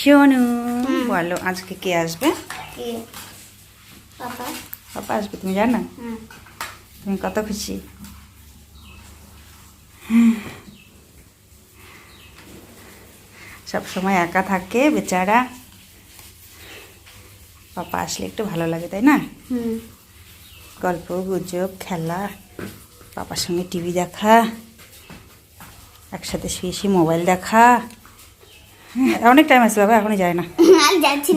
সোনু বলো আজকে কে আসবে? পাপা। আসবে তুমি জানো? তুমি কত খুশি? সব সময় একা থাকে বেচারা। পাপা আসলে একটু ভালো লাগে তাই না? গল্প গুজব খেলা পাপার সঙ্গে টিভি দেখা একসাথে শুয়ে শুয়ে মোবাইল দেখা। অনেক টাইম আছে বাবা এখনই যায় না। আর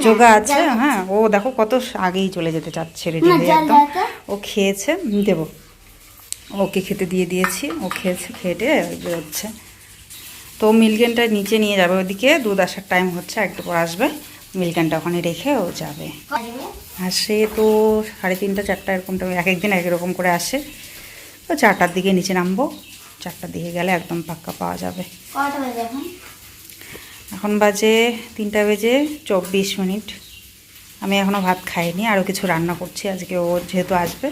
যোগা আছে হ্যাঁ ও দেখো কত আগেই চলে যেতে চাচ্ছে রেডি হয়ে একদম। ও খেয়েছে দেবো। ওকে খেতে দিয়ে দিয়েছি ও খেয়েছে খেটে বেরোচ্ছে। তো মিল্কেনটা নিচে নিয়ে যাবে ওদিকে দুধ আসার টাইম হচ্ছে একটু পর আসবে। মিল্কেনটা ওখানে রেখে ও যাবে। আসবে? আসে তো সাড়ে তিনটা চারটা এরকম টাইমে এক একদিন এক রকম করে আসে। তো চারটার দিকে নিচে নামবো। চারটার দিকে গেলে একদম পাক্কা পাওয়া যাবে। এখন বাজে তিনটা বেজে চব্বিশ মিনিট। আমি এখনও ভাত খাইনি আরও কিছু রান্না করছি, আজকে ও যেহেতু আসবে,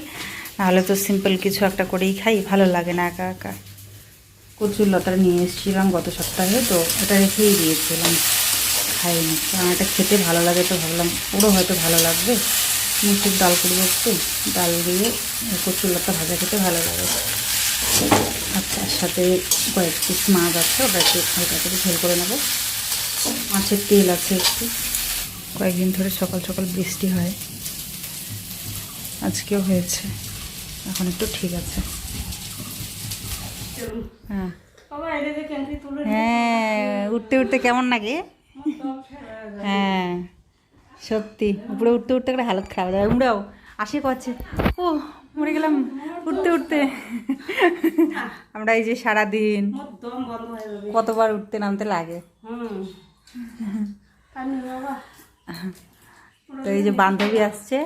নাহলে তো সিম্পল কিছু একটা করেই খাই, ভালো লাগে না একা একা। কচুর লতাটা নিয়ে এসেছিলাম গত সপ্তাহে, তো এটা রেখেই দিয়েছিলাম, খাইনি। কারণ এটা খেতে ভালো লাগে তো ভাবলাম, ওরও হয়তো ভালো লাগবে। মুসুর ডাল করব একটু, ডাল দিয়ে কচুর লতা ভাজা খেতে ভালো লাগে। আচ্ছা তার সাথে কয়েক পিস মাছ আছে ওটা একটু হালকা করে ঝোল করে নেব। মাছের তেল আছে একটু। কয়েকদিন ধরে সকাল সকাল বৃষ্টি হয়। আজকেও হয়েছে। এখন একটু ঠিক আছে। হ্যাঁ। হ্যাঁ উঠতে উঠতে কেমন লাগে হ্যাঁ সত্যি। উপরে উঠতে উঠতে করে হালত খারাপ যায় উমরাও, আসে করছে ও, মরে গেলাম। উঠতে উঠতে। আমরা এই যে সারাদিন কতবার উঠতে নামতে লাগে। তো এই যে বান্ধবী আসছে।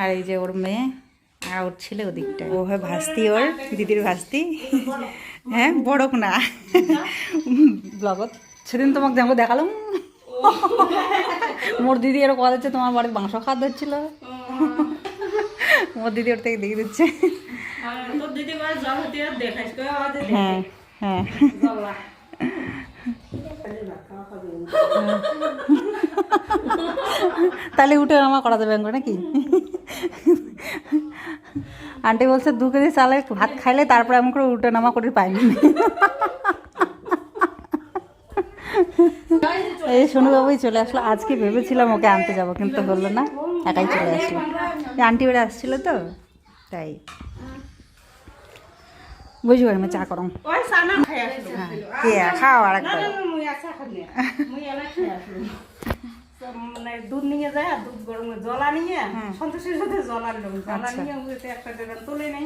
আর এই যে ওর মেয়ে, আর ওর ছেলে ওদিকটা। ও হয় ভাস্তি, ওর দিদির ভাস্তি। হ্যাঁ বড়ক না। ব্লগত। সেদিন তোমাকে দেখো, দেখালাম। মোর দিদি এরকম কথা তোমার বাড়ির মাংস খাওয়া হচ্ছিল মোর দিদি ওর থেকে দেখে দিচ্ছে। হ্যাঁ হ্যাঁ। তাহলে উঠে আমার করা যাবে এঙ্গো নাকি? আন্টি বলছে দু কেজি চালে ভাত খাইলে তারপরে এমন করে উঠে নামা করে পাইনি এই সোনুবাবুই চলে আসলো। আজকে ভেবেছিলাম ওকে আনতে যাব কিন্তু হলো না একাই চলে আসলো। আন্টি ওরা আসছিল তো তাই। বুঝতে পারি চা আসলো হ্যাঁ কে খাও আর একবার। মানে দুধ নিয়ে যায় আর দুধ গরম করে জলা নিয়ে সন্তোষের সাথে জলা নিলাম জলা নিয়ে একটা টাকা তুলে নেই।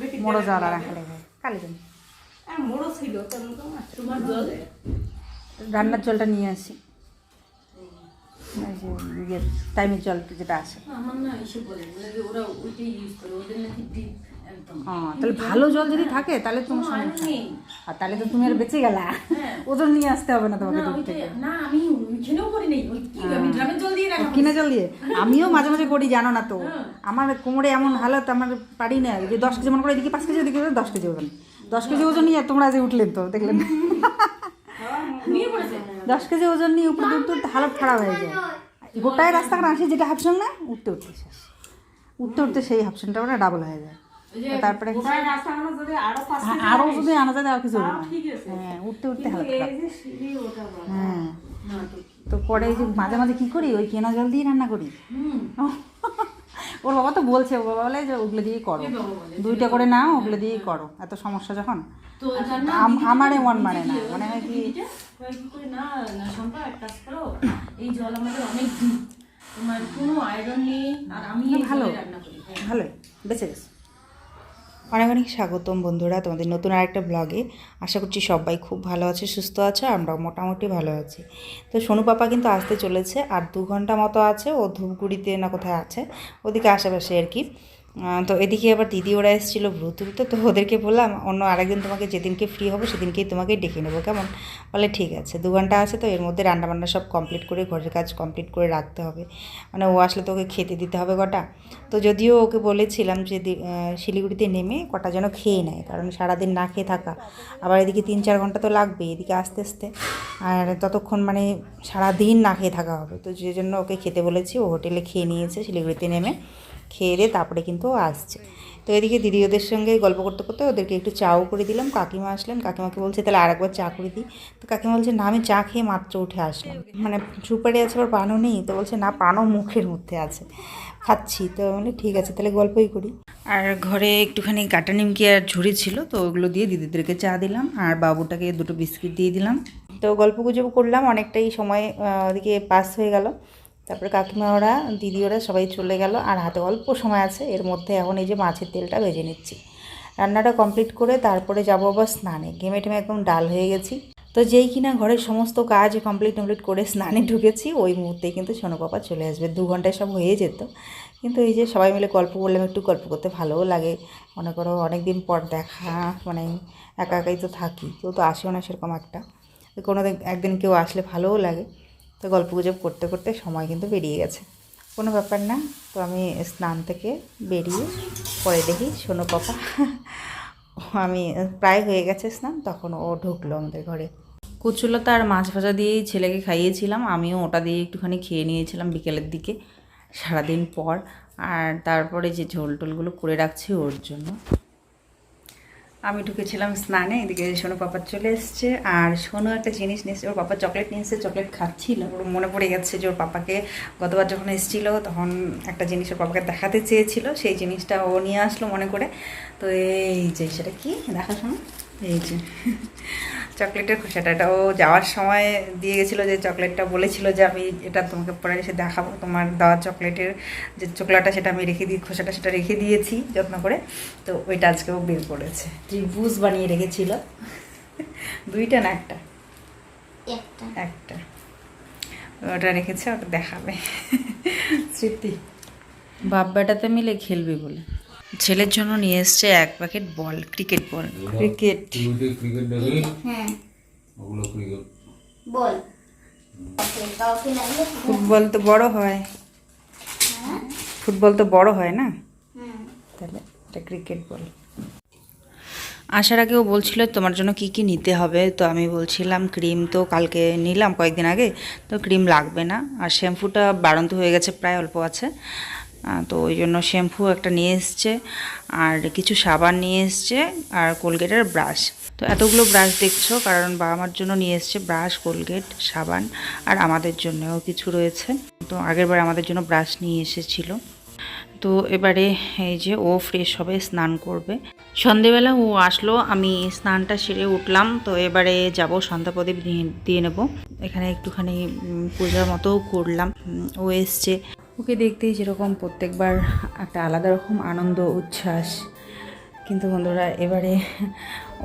বেটি মোড়ো জল আর রাখলে কালি দিন আর মোড়ো ছিল তোর তোমার জল রান্নার জলটা নিয়ে আসি এই টাইমের জল যেটা আছে। আমার না এসে বলে বলে ওরা ওইটাই ইউজ করে। ওদের নাকি ডিপ। একদম ও, তাহলে ভালো জল যদি থাকে তাহলে তোমার সমস্যা নেই। আর তাহলে তো তুমি আর বেঁচে গেলা। ওজন নিয়ে আসতে হবে না তোমাকে না থেকে আমি ওইখানেও করি নাই। আমি ড্রামের জল দিয়ে রাখা কিনে জল দিয়ে। আমিও মাঝে মাঝে করি জানো না তো। আমার কোমরে এমন হালত আমার পারি না। যে দশ কেজি মনে করে এদিকে পাঁচ কেজি ওদিকে দশ কেজি ওজন। দশ কেজি ওজন নিয়ে তোমরা যে উঠলেন তো দেখলেন। দশ কেজি ওজন নিয়ে উপরে উঠতে উঠতে হালত খারাপ হয়ে যায়। গোটায় রাস্তা রাস্তাঘাট আসি যেটা হাফসন না উঠতে উঠতে শেষ। উঠতে উঠতে সেই হাফসনটা ওটা ডাবল হয়ে যায়। তারপরে আরও যদি আনা যায় কিছু হ্যাঁ উঠতে উঠতে হালত। হ্যাঁ। তো পরে যে মাঝে মাঝে কি করি? ওই কেনা জল দিয়ে রান্না করি। ওর বাবা তো বলছে ওর বাবা বলে যে ওগুলো দিয়েই করো। দুইটা করে নাও ওগুলো দিয়েই করো। এত সমস্যা যখন? আমার এমন মানে না। মানে হয় কি এই জল আমাদের অনেক তোমার কোনো আয়রন নেই আর আমি ভালো। হ্যাঁ। ভালোই। বেঁচে গেছে। অনেক অনেক স্বাগতম বন্ধুরা তোমাদের নতুন আরেকটা ব্লগে আশা করছি সবাই খুব ভালো আছে, সুস্থ আছে আমরা মোটামুটি ভালো আছি। তো সোনু পাপা কিন্তু আসতে চলেছে, আর দু ঘণ্টা মতো আছে, ও ধূপগুড়িতে না কোথায় আছে, ওদিকে আশেপাশে আর কি। তো এদিকে আবার দিদি ওরা এসেছিল ভ্রু তো ওদেরকে বললাম, অন্য আরেকদিন তোমাকে যেদিনকে ফ্রি হব সেদিনকেই তোমাকে ডেকে নেব, কেমন? বলে, ঠিক আছে, দু ঘণ্টা আছে তো, এর মধ্যে রান্নাবান্না সব কমপ্লিট করে, ঘরের কাজ কমপ্লিট করে রাখতে হবে। মানে ও আসলে তো ওকে খেতে দিতে হবে কটা? তো যদিও ওকে বলেছিলাম যে শিলিগুড়িতে নেমে কটা যেন খেয়ে নেয়, কারণ সারাদিন না খেয়ে থাকা। আবার এদিকে তিন চার ঘণ্টা তো লাগবে এদিকে আস্তে আস্তে। আর ততক্ষণ মানে সারাদিন না খেয়ে থাকা হবে। তো যে জন্য ওকে খেতে বলেছি, ও হোটেলে খেয়ে নিয়েছে, শিলিগুড়িতে নেমে। খেয়ে দিয়ে তারপরে কিন্তু ও আসছে। তো এদিকে দিদি ওদের সঙ্গে গল্প করতে করতে ওদেরকে একটু চাও করে দিলাম। কাকিমা আসলেন কাকিমাকে বলছে তাহলে আরেকবার চা করে দিই। তো কাকিমা বলছে না আমি চা খেয়ে মাত্র উঠে আসলাম। মানে সুপারি আছে আবার পানও নেই। তো বলছে না পানও মুখের মধ্যে আছে। খাচ্ছি। তো মানে ঠিক আছে তাহলে গল্পই করি। আর ঘরে একটুখানি কাটা নিমকি আর ঝুড়ি ছিল তো ওগুলো দিয়ে দিদিদেরকে চা দিলাম। আর বাবুটাকে দুটো বিস্কিট দিয়ে দিলাম। তো গল্প গুজব করলাম অনেকটাই সময় ওদিকে পাস হয়ে গেল। তারপরে কাকিমা ওরা দিদি ওরা সবাই চলে গেল, আর হাতে অল্প সময় আছে, এর মধ্যে এখন এই যে মাছের তেলটা ভেজে নিচ্ছি। রান্নাটা কমপ্লিট করে তারপরে যাব আবার স্নানে। ঘেমে টেমে একদম ডাল হয়ে গেছি। তো যেই কিনা ঘরের সমস্ত কাজ কমপ্লিট কমপ্লিট করে স্নানে ঢুকেছি, ওই মুহূর্তেই কিন্তু সোনু পাপা চলে আসবে। দু ঘন্টায় সব হয়ে যেত। কিন্তু এই যে সবাই মিলে গল্প করলাম একটু গল্প করতে ভালোও লাগে। মনে করো অনেক দিন পর দেখা মানে একা একাই তো থাকি, কেউ তো আসেও না সেরকম একটা। কোনো দিন- একদিন কেউ আসলে ভালোও লাগে। তো গল্প গুজব করতে করতে সময় কিন্তু বেরিয়ে গেছে। কোনো ব্যাপার না, তো আমি স্নান থেকে বেরিয়ে পরে দেখি সোনু পাপা। আমি প্রায় হয়ে গেছে স্নান, তখন ও ঢুকলো আমাদের ঘরে। কুচুলতা আর মাছ ভাজা দিয়েই ছেলেকে খাইয়েছিলাম, আমিও ওটা দিয়ে একটুখানি খেয়ে নিয়েছিলাম বিকেলের দিকে, সারাদিন পর। আর তারপরে যে ঝোল টোলগুলো করে রাখছি ওর জন্য। আমি ঢুকেছিলাম স্নানে, এদিকে সোনু পাপা চলে এসছে। আর সোনু একটা জিনিস নিয়েছে, ওর পাপা চকলেট নিয়েছে, চকলেট খাচ্ছিল। ওর মনে পড়ে গেছে যে ওর পাপাকে গতবার যখন এসেছিল, তখন একটা জিনিস ওর পাপাকে দেখাতে চেয়েছিল, সেই জিনিসটা ও নিয়ে আসলো মনে করে। তো এই যে, সেটা কি? দেখা শোনো। এই যে। চকলেটের খোসাটা এটা ও যাওয়ার সময় দিয়ে গেছিল যে চকলেটটা বলেছিল যে আমি এটা তোমাকে পরে এসে দেখাবো তোমার দেওয়া চকলেটের যে চকলেটটা সেটা আমি রেখে দিই খোসাটা সেটা রেখে দিয়েছি যত্ন করে। তো ওইটা আজকেও বের করেছে। ত্রিভুজ বানিয়ে রেখেছিল। দুইটা না একটা? একটা। একটা। ওটা রেখেছে ওটা দেখাবে। স্মৃতি বাপ বেটাতে মিলে খেলবে বলে। ছেলের জন্য নিয়ে এসছে এক packet ball cricket ball cricket cricket হ্যাঁ। ওগুলো ক্রিকেট বল ফুটবল তো বড় হয়। ফুটবল তো বড় হয় না? তাহলে এটা ক্রিকেট বল আসার আগেও বলছিল তোমার জন্য কি কি নিতে হবে? তো আমি বলছিলাম ক্রিম তো কালকে নিলাম কয়েকদিন আগে তো ক্রিম লাগবে না। আর শ্যাম্পুটা বাড়ন্ত হয়ে গেছে প্রায় অল্প আছে। তো ওই জন্য শ্যাম্পু একটা নিয়ে এসছে, আর কিছু সাবান নিয়ে এসছে, আর কোলগেটের ব্রাশ। তো এতগুলো ব্রাশ দেখছ, কারণ বাবা মার জন্য নিয়ে এসছে ব্রাশ, কোলগেট, সাবান, আর আমাদের জন্যও কিছু রয়েছে। তো আগেরবার আমাদের জন্য ব্রাশ নিয়ে এসেছিল। তো এবারে এই যে ও ফ্রেশ হবে, স্নান করবে। সন্ধেবেলা ও আসলো, আমি স্নানটা সেরে উঠলাম, তো এবারে যাব সন্ধ্যা প্রদীপ দিয়ে নেব। এখানে একটুখানি পূজার মতোও করলাম। ও এসছে। ওকে দেখতেই যেরকম প্রত্যেকবার একটা আলাদা রকম আনন্দ, উচ্ছ্বাস। কিন্তু বন্ধুরা, এবারে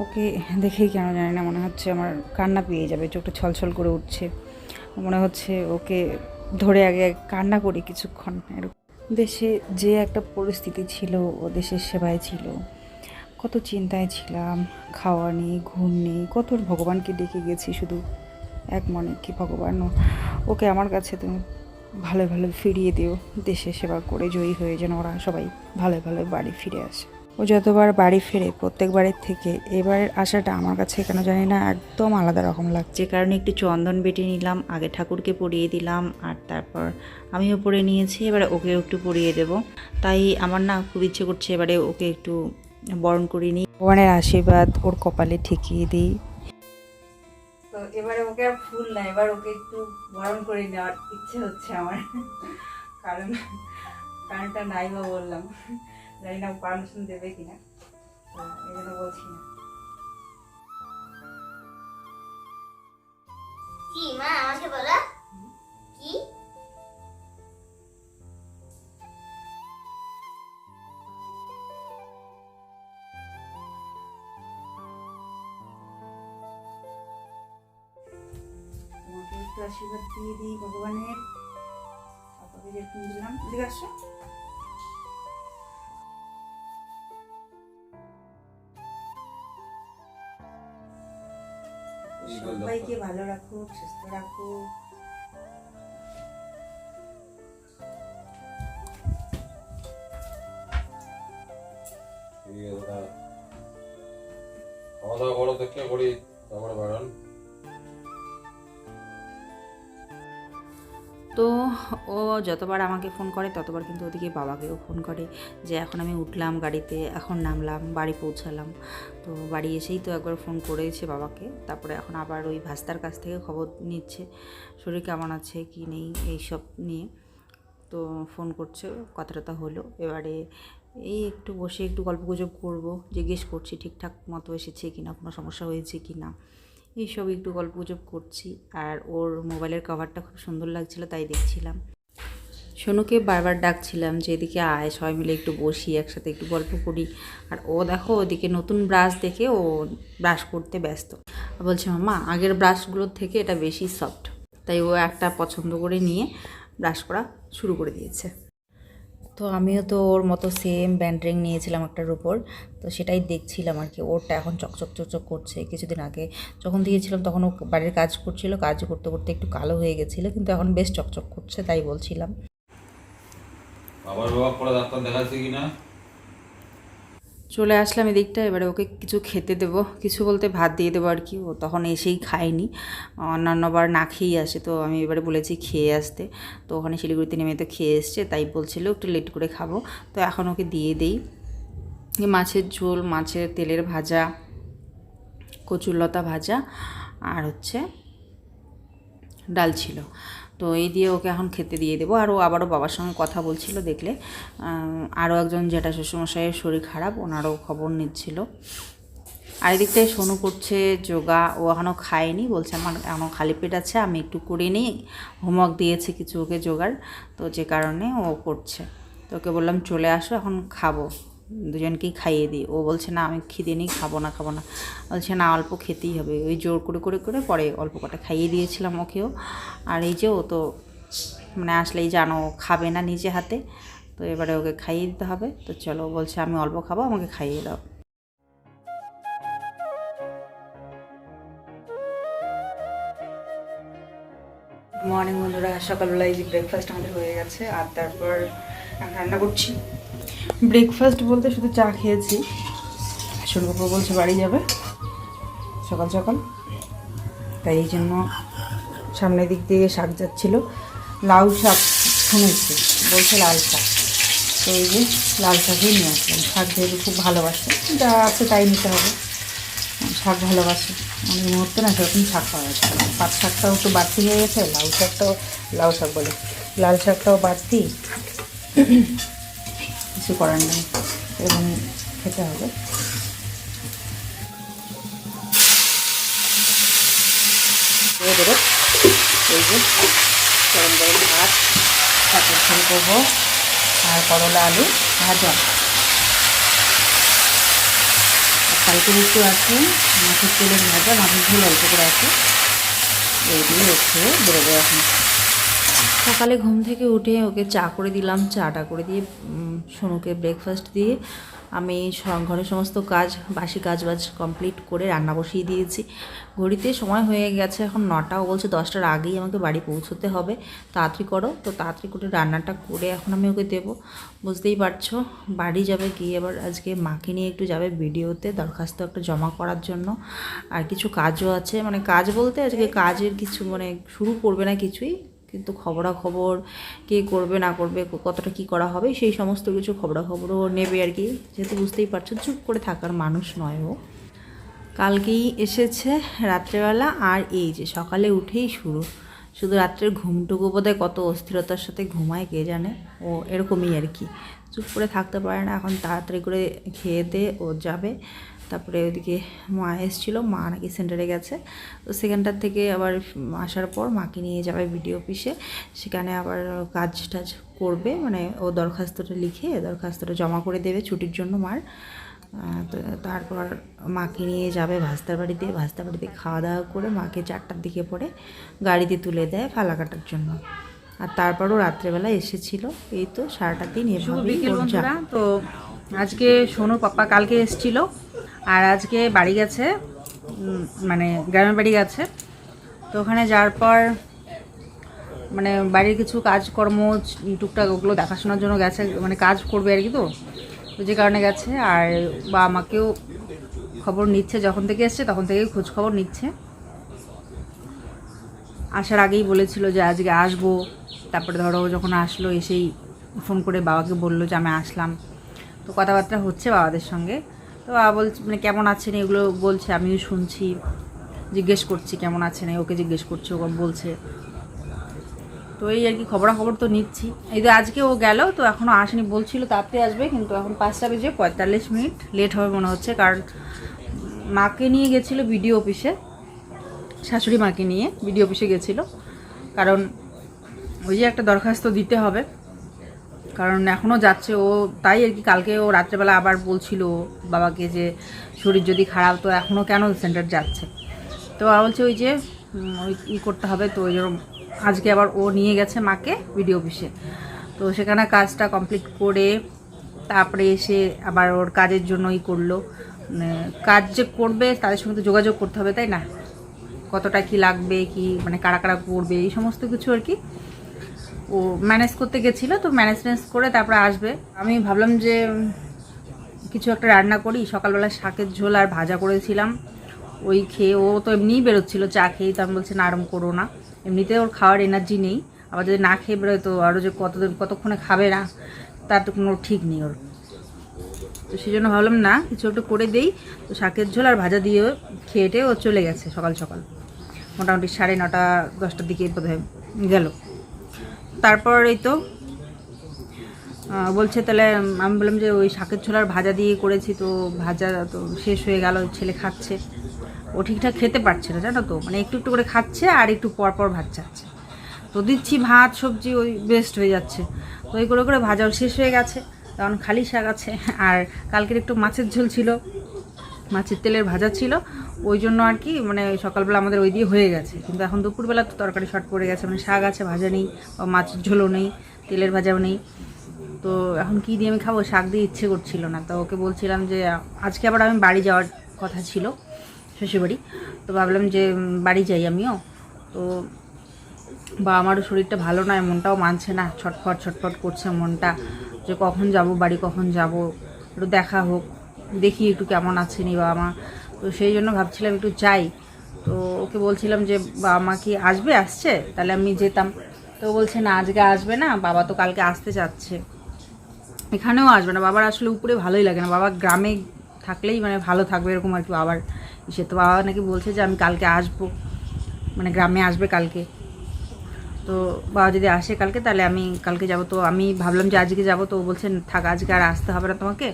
ওকে দেখেই কেন জানি না, মনে হচ্ছে আমার কান্না পেয়ে যাবে, চোখটা ছলছল করে উঠছে। মনে হচ্ছে ওকে ধরে আগে কান্না করি কিছুক্ষণ। এরকম দেশে যে একটা পরিস্থিতি ছিল, ও দেশের সেবায় ছিল। কত চিন্তায় ছিলাম, খাওয়া নেই, ঘুম নেই, কত ভগবানকে ডেকে গেছি শুধু এক মনে, কি ভগবান? ওকে আমার কাছে তুমি ভালো ভালো ফিরিয়ে দিও। দেশে সেবা করে জয়ী হয়ে যেন ওরা সবাই ভালো ভালো বাড়ি ফিরে আসে। ও যতবার বাড়ি ফেরে প্রত্যেকবারের থেকে এবারের আশাটা আমার কাছে কেন জানি না একদম আলাদা রকম লাগছে। কারণে একটু চন্দন বেটে নিলাম আগে ঠাকুরকে পরিয়ে দিলাম আর তারপর আমিও পরে নিয়েছি এবারে ওকে একটু পরিয়ে দেব। তাই আমার না খুব ইচ্ছে করছে এবারে ওকে একটু বরণ করে নিই। ভগবানের আশীর্বাদ ওর কপালে ঠেকিয়ে দিই। তো এবারে ওকে আর ফুল না, এবার ওকে একটু গরম করে নেওয়ার ইচ্ছে হচ্ছে আমার। কারণ কারণটা নাই বা বললাম। জানি না পারমিশন দেবে কিনা। তো এই জন্য বলছি না। কি মা, আমাকে কি? আশীর্বাদ দিয়ে দিই ভগবানের। দিলাম। এদিকে আসো। সবাইকে ভালো রাখুক সুস্থ রাখুক। খাওয়া দাওয়া দেখে বলি করি। আমার বাগান তো ও যতবার আমাকে ফোন করে, ততবার কিন্তু ওদিকে বাবাকেও ফোন করে যে এখন আমি উঠলাম গাড়িতে, এখন নামলাম, বাড়ি পৌঁছালাম। তো বাড়ি এসেই তো একবার ফোন করেছে বাবাকে, তারপরে এখন আবার ওই ভাস্তার কাছ থেকে খবর নিচ্ছে, শরীর কেমন আছে, কি নেই, এইসব নিয়ে। তো ফোন করছে কথা টথা হলো। এবারে এই একটু বসে একটু গল্প গুজব করব, জিজ্ঞেস করছি ঠিকঠাক মতো এসেছে কি না কোনো সমস্যা হয়েছে কি না এইসব একটু গল্প গুজব করছি। আর ওর মোবাইলের কভারটা খুব সুন্দর লাগছিল, তাই দেখছিলাম। সোনুকে বারবার ডাকছিলাম যে, এদিকে আয়, সবাই মিলে একটু বসি, একসাথে একটু গল্প করি। আর ও দেখো, ওদিকে নতুন ব্রাশ দেখে ও ব্রাশ করতে ব্যস্ত। বলছে মামা আগের ব্রাশগুলোর থেকে এটা বেশি সফট তাই ও একটা পছন্দ করে নিয়ে ব্রাশ করা শুরু করে দিয়েছে। তো আমিও তো ওর মতো সেম ব্যান্ড্রিং নিয়েছিলাম একটার উপর, তো সেটাই দেখছিলাম আর কি। ওরটা এখন চকচক চকচক করছে। কিছুদিন আগে যখন দিয়েছিলাম তখন ও বাড়ির কাজ করছিল, কাজ করতে করতে একটু কালো হয়ে গেছিল, কিন্তু এখন বেশ চকচক করছে, তাই বলছিলাম। আবার বাবা পরে ডাক্তার দেখাচ্ছে কি না চলে আসলাম এদিকটা, এবারে ওকে কিছু খেতে দেবো। কিছু বলতে ভাত দিয়ে দেবো আর কি, ও তখন এসেই খায়নি। অন্যান্যবার না খেয়েই আসে, তো আমি এবারে বলেছি খেয়ে আসতে। তো ওখানে শিলিগুড়িতে নেমে তো খেয়ে এসছে, তাই বলছিল একটু লেট করে খাব। তো এখন ওকে দিয়ে দেই। মাছের ঝোল, মাছের তেলের ভাজা কচুরলতা ভাজা, আর হচ্ছে ডাল ছিল। তো এই দিয়ে ওকে এখন খেতে দিয়ে দেবো। আর ও আবারও বাবার সঙ্গে কথা বলছিল দেখলে। আরও একজন জেঠা শ্বশুরমশাইয়ের শরীর খারাপ, ওনারও খবর নিচ্ছিল। আর এদিকটায় সোনু করছে যোগা। ও এখনও খায়নি, বলছে আমার এখনও খালি পেট আছে, আমি একটু করে নিই। হোমওয়ার্ক দিয়েছে কিছু ওকে যোগার তো যে কারণে ও করছে। তো ওকে বললাম, চলে আসো, এখন খাব। দুজনকেই খাইয়ে দিই। ও বলছে, না, আমি খিদে নেই, খাব না খাব না। বলছে, না, অল্প খেতেই হবে। ওই জোর করে করে করে পরে অল্প কটা খাইয়ে দিয়েছিলাম ওকেও। আর এই যে ও তো মানে আসলেই জানো খাবে না নিজে হাতে। তো এবারে ওকে খাইয়ে দিতে হবে। তো চলো বলছে, আমি অল্প খাব, আমাকে খাইয়ে দাও। মর্নিং বন্ধুরা, সকালবেলায় যে ব্রেকফাস্ট আমাদের হয়ে গেছে, আর তারপর রান্না করছি। ব্রেকফাস্ট বলতে শুধু চা খেয়েছি। সরুবাবু বলছে বাড়ি যাবে। সকাল সকাল। তাই এই জন্য সামনের দিক দিয়ে শাক যাচ্ছিল। লাউ শাক শুনেছি। বলছে লাল শাক। তো এই যে লাল শাকই নিয়ে আসলাম। শাক যেহেতু খুব ভালোবাসে, যা আছে তাই নিতে হবে। শাক ভালোবাসে। এই মুহূর্তে না সেরকম শাক পাওয়া যাচ্ছে। পাট শাকটাও একটু বাড়তি হয়ে গেছে, লাউ শাকটাও লাউ শাক বলে। লাল শাকটাও বাড়তি। কিছু করার নেই। এরকম খেতে হবে। দিয়ে দেবো এই যে গরম গরম ভাত, তারপর ঝোল করব আর করলা আলু, ভাজা। আর কালকে একটু আছে, মাছের তেলের ভাজা, মাছের ঝোল অল্প করে আছে। এই দিয়ে হচ্ছে বেরোবো এখন। সকালে ঘুম থেকে উঠে ওকে চা করে দিলাম। চাটা করে দিয়ে সোনুকে ব্রেকফাস্ট দিয়ে আমি ঘরের সমস্ত কাজ, বাসি কাজ বাজ কমপ্লিট করে রান্না বসিয়ে দিয়েছি। ঘড়িতে সময় হয়ে গেছে এখন নটা। বলছে দশটার আগেই আমাকে বাড়ি পৌঁছতে হবে। তাড়াতাড়ি করো। তো তাড়াতাড়ি করে রান্নাটা করে এখন আমি ওকে দেবো। বুঝতেই পারছ, বাড়ি যাবে গিয়ে এবার আজকে মাকে নিয়ে একটু যাবে ভিডিওতে দরখাস্ত একটা জমা করার জন্য। আর কিছু কাজও আছে। মানে কাজ বলতে আজকে কাজের কিছু মানে শুরু করবে না কিছুই। কিন্তু খবরাখবর কে করবে, না করবে কতটা কি করা হবে, সেই সমস্ত কিছু খবরাখবরও নেবে আর কি। যেহেতু বুঝতেই পারছ, চুপ করে থাকার মানুষ নয় ও। কালকেই এসেছে রাত্রেবেলা আর এই যে সকালে উঠেই শুরু। শুধু রাত্রের ঘুমটুকু বোধহয় কত অস্থিরতার সাথে ঘুমায় কে জানে। ও এরকমই আর কি। চুপ করে থাকতে পারে না, এখন তাড়াতাড়ি করে খেয়ে দিয়ে ও যাবে। তারপরে ওদিকে মা এসেছিল মা নাকি সেন্টারে গেছে। তো সেখানটার থেকে আবার আসার পর মাকে নিয়ে যাবে বিডিও অফিসে সেখানে আবার কাজ টাজ করবে মানে ও দরখাস্তটা লিখে দরখাস্তটা জমা করে দেবে ছুটির জন্য মার। তো তারপর মাকে নিয়ে যাবে ভাস্তার বাড়িতে। ভাস্তার বাড়িতে খাওয়া দাওয়া করে মাকে চারটার দিকে পরে গাড়িতে তুলে দেয় ফালাকাটার জন্য। আর তারপরও রাত্রেবেলা এসেছিল। এই তো সারাটা দিন এভাবেই তো আজকে সোনু পাপ্পা কালকে এসেছিল। আর আজকে বাড়ি গেছে মানে গ্রামের বাড়ি গেছে। তো ওখানে যাওয়ার পর মানে বাড়ির কিছু কাজকর্ম, টুকটাক ওগুলো দেখাশোনার জন্য গেছে মানে কাজ করবে আর কি তো। যে কারণে গেছে, আর বা আমাকেও খবর নিচ্ছে, যখন থেকে এসছে তখন থেকেই খোঁজ খবর নিচ্ছে। আসার আগেই বলেছিল যে আজকে আসব। তারপরে ধরো যখন আসলো, এসেই ফোন করে বাবাকে বলল যে আমি আসলাম। তো কথাবার্তা হচ্ছে বাবাদের সঙ্গে। তো বলছে মানে কেমন আছেন? এগুলো বলছে, আমিও শুনছি। জিজ্ঞেস করছি, কেমন আছেন? ওকে জিজ্ঞেস করছি ওকে বলছে, তো এই আর কি খবরাখবর তো নিচ্ছি। এই যে আজকে ও গেল, তো এখনও আসেনি, বলছিল তাড়াতাড়ি আসবে, কিন্তু এখন পাঁচটা বেজে পঁয়তাল্লিশ মিনিট, লেট হবে মনে হচ্ছে, কারণ মাকে নিয়ে গেছিল বিডিও অফিসে, শাশুড়ি মাকে নিয়ে বিডিও অফিসে গেছিল, কারণ ওই যে একটা দরখাস্ত দিতে হবে কারণ এখনও যাচ্ছে ও, তাই আর কি কালকে ও রাত্রেবেলা আবার বলছিল বাবাকে যে, শরীর যদি খারাপ, তো এখনও কেন সেন্টার যাচ্ছে? তো বাবা বলছে ওই যে ওই ই করতে হবে, তো ওই জন্য আজকে আবার ও নিয়ে গেছে মাকে বিডিও অফিসে তো সেখানে কাজটা কমপ্লিট করে তারপরে এসে আবার ওর কাজের জন্যই করল। মানে কাজ যে করবে, তাদের সঙ্গে তো যোগাযোগ করতে হবে, তাই না? কতটা কি লাগবে, কি মানে কারা কারা করবে, এই সমস্ত কিছু আর কি। ও ম্যানেজ করতে গেছিল, তো ম্যানেজ ম্যানেজ করে তারপরে আসবে। আমি ভাবলাম যে কিছু একটা রান্না করি, সকালবেলা শাকের ঝোল আর ভাজা করেছিলাম। ওই খেয়ে ও তো এমনিই বেরোচ্ছিল, চা খেয়েই তো আমি বলছি, না আরাম করো না। এমনিতে ওর খাওয়ার এনার্জি নেই। আবার যদি না খেয়ে বেরোয় তো আরও যে কতদিন, কতক্ষণে খাবে না, তার তো কোনো ঠিক নেই ওর। তো সেই জন্য ভাবলাম, না, কিছু একটু করে দেই। তো শাকের ঝোল আর ভাজা দিয়ে খেয়েটে ও চলে গেছে সকাল সকাল। মোটামুটি সাড়ে নটা, দশটার দিকে বোধহয় গেল। তারপর এই তো বলছে তাহলে, আমি বললাম যে ওই শাকের ছোলার ভাজা দিয়ে করেছি তো, ভাজা তো শেষ হয়ে গেল, ছেলে খাচ্ছে। ও ঠিকঠাক খেতে পারছে না, জানো তো? মানে একটু একটু করে খাচ্ছে আর একটু পর পর ভাত চাচ্ছে। তো দিচ্ছি ভাত, সবজি, ওই বেস্ট হয়ে যাচ্ছে। তো ওই করে করে ভাজাও শেষ হয়ে গেছে। তখন খালি শাক আছে, আর কালকের একটু মাছের ঝোল ছিল। মাছের তেলের ভাজা ছিল। ওই জন্য আর কি মানে সকালবেলা আমাদের ওই দিয়ে হয়ে গেছে। কিন্তু এখন দুপুরবেলা তো তরকারি শর্ট পড়ে গেছে। মানে শাক আছে, ভাজা নেই, বা মাছের ঝোলও নেই, তেলের ভাজাও নেই। তো এখন কি দিয়ে আমি খাব? শাক দিয়ে ইচ্ছে করছিল না। তো ওকে বলছিলাম যে, আজকে আবার আমি বাড়ি যাওয়ার কথা ছিল, শ্বশুরবাড়ি। তো ভাবলাম যে বাড়ি যাই আমিও। তো বা আমারও শরীরটা ভালো নয়, মনটাও মানছে না। ছটফট ছটফট করছে মনটা। যে কখন যাব, বাড়ি কখন যাব? একটু দেখা হোক। দেখি একটু কেমন আছে নি বাবা মা তো সেই জন্য ভাবছিলাম একটু যাই। তো ওকে বলছিলাম যে, বাবা মা কি আসবে? আসছে? তাহলে আমি যেতাম। তো বলছে, না, আজকে আসবে না। বাবা তো কালকে আসতে চাচ্ছে। এখানেও আসবে না। বাবার আসলে উপরে ভালোই লাগে না। বাবা গ্রামে থাকলেই মানে ভালো থাকবে এরকম আর কি বাবার সে তো বাবা নাকি বলছে যে, আমি কালকে আসব। মানে গ্রামে আসবে কালকে। তো বাবা যদি আসে কালকে, তাহলে আমি কালকে যাব। তো আমি ভাবলাম যে, আজকে যাব। তো বলছেন থাক, আজকে আর আসতে হবে না তোমাকে।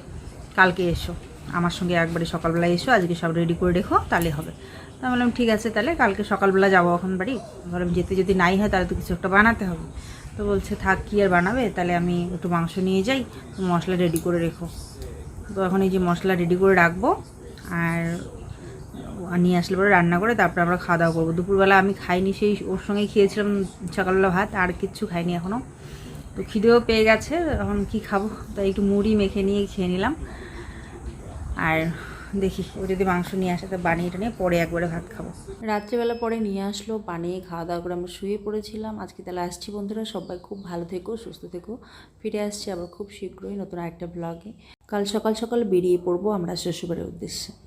কালকে এসো। আমার সঙ্গে একবারে সকালবেলা এসো, আজকে সব রেডি করে রেখো, তাহলে হবে। তো বললাম, ঠিক আছে তাহলে, কালকে সকালবেলা যাব এখন বাড়ি। বললাম, যেতে যদি নাই হয় তাহলে তো কিছু একটা বানাতে হবে। তো বলছে, থাক, কি আর বানাবে? তাহলে আমি একটু মাংস নিয়ে যাই, মশলা রেডি করে রেখো। তো এখন এই যে মশলা রেডি করে রাখব, আর আর নিয়ে আসলে পরে রান্না করে তারপরে আমরা খাওয়া দাওয়া করব। দুপুরবেলা আমি খাইনি, সেই ওর সঙ্গেই খেয়েছিলাম সকালবেলা ভাত, আর কিচ্ছু খাইনি এখনও তো খিদেও পেয়ে গেছে, এখন কি খাব? তাই একটু মুড়ি মেখে নিয়ে খেয়ে নিলাম। আর দেখি, ও যদি মাংস নিয়ে আসে, তো বানিয়ে টানিয়ে পরে একবারে ভাত খাব। রাত্রিবেলা পরে নিয়ে আসলো, বানিয়ে খাওয়া দাওয়া করে আমরা শুয়ে পড়েছিলাম। আজকে তাহলে আসছি বন্ধুরা, সবাই খুব ভালো থেকো, সুস্থ থেকো। ফিরে আসছি আবার খুব শীঘ্রই নতুন একটা ব্লগে কাল সকাল সকাল বেরিয়ে পড়ব আমরা শ্বশুরবাড়ির উদ্দেশ্যে।